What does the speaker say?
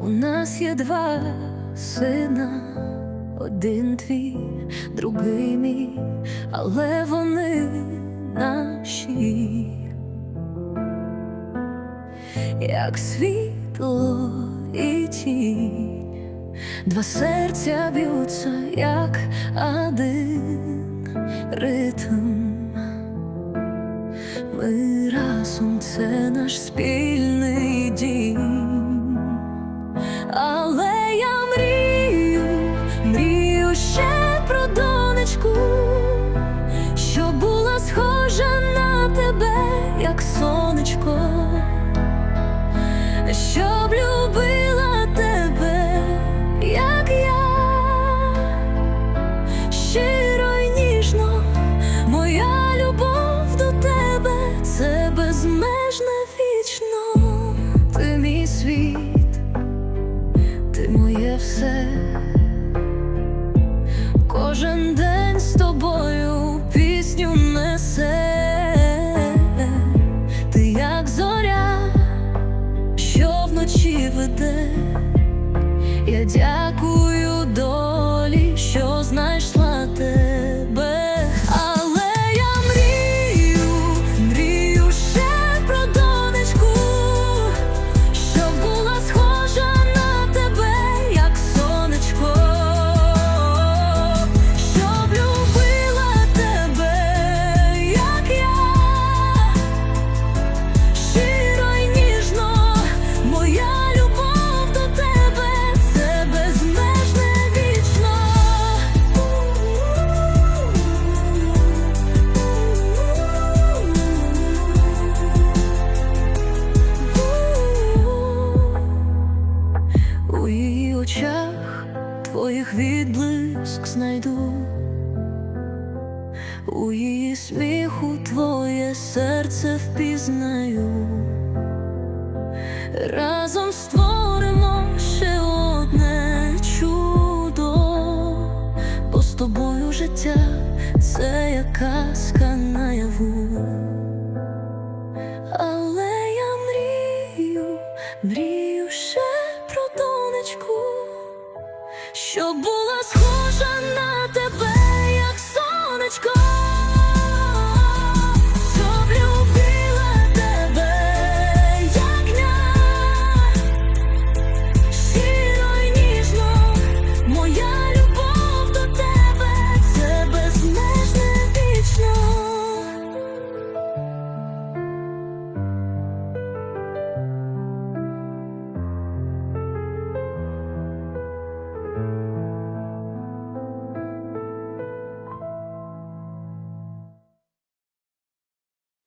У нас є два сина, один твій, другий мій, але вони наші, як світло і тінь, два серця б'ються, як один ритм. Ми разом це наш спільний дім. Сонечко, щоб любила тебе, як я, щиро й ніжно, моя любов до тебе це безмежне веде. Я дякую твоїх відблиск знайду. У її сміху твоє серце впізнаю. Разом створимо ще одне чудо, бо з тобою життя це як казка наяву. Але я мрію, мрію ще щоб була схожа на.